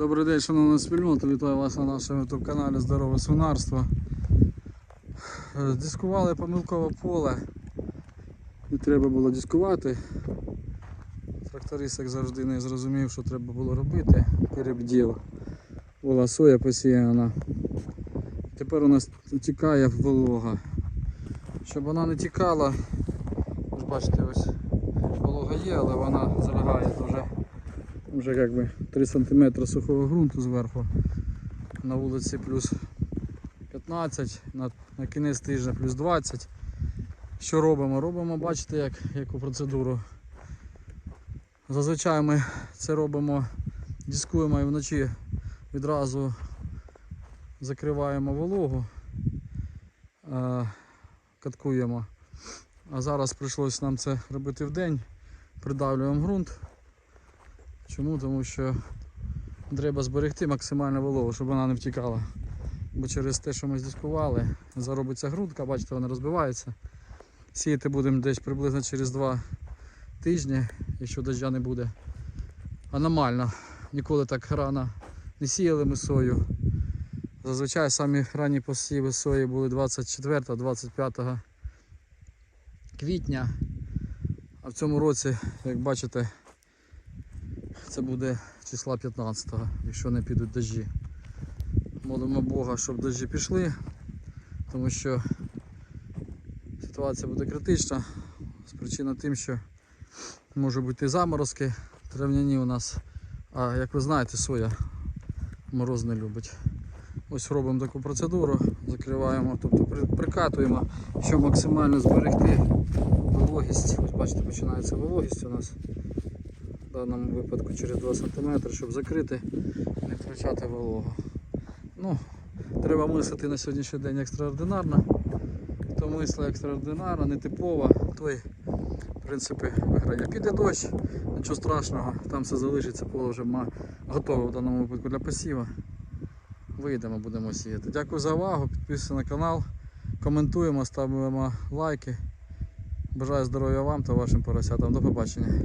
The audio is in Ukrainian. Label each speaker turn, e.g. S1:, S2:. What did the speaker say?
S1: Добрий день, шановна спільнота, вітаю вас на нашому youtube каналі Здорове свинарство. Е, Дискували помилкове поле. Не треба було дискувати. Тракторист, як завжди, не зрозумів, що треба було робити. Перебдів. Була соя посіяна. Тепер у нас тікає волога. Щоб вона не тікала, ви бачите, ось волога є, але вона залягає вже як би 3 см сухого ґрунту зверху. На вулиці плюс 15, на, на кінець тижня плюс 20. Що робимо? Робимо, бачите, як, яку процедуру. Зазвичай ми це робимо, дискуємо і вночі відразу закриваємо вологу, е, каткуємо. А зараз прийшлося нам це робити вдень, придавлюємо ґрунт. Чому? Тому що треба зберегти максимально вологу, щоб вона не втікала. Бо через те, що ми здискували, заробиться грудка, бачите, вона розбивається. Сіяти будемо десь приблизно через 2 тижні, якщо дождя не буде. Аномально. Ніколи так рано не сіяли ми сою. Зазвичай самі ранні посіви сої були 24-25 квітня. А в цьому році, як бачите, це буде числа 15-го, якщо не підуть дощі. Молимо Бога, щоб дощі пішли, тому що ситуація буде критична з причини тим, що можуть бути заморозки травняні у нас. А як ви знаєте, соя мороз не любить. Ось робимо таку процедуру, закриваємо, тобто прикатуємо, щоб максимально зберегти вологість. Ось бачите, починається вологість у нас в даному випадку через 2 см, щоб закрити не втрачати вологу. Ну, треба мислити на сьогоднішній день екстраординарно. Хто мислить екстраординарно, нетипово, той в принципі виграє. Піде дощ, нічого страшного, там все залишиться, поле вже готове в даному випадку для посіва. Вийдемо, будемо сіяти. Дякую за увагу, підписуйтесь на канал, коментуємо, ставимо лайки. Бажаю здоров'я вам та вашим поросятам. До побачення.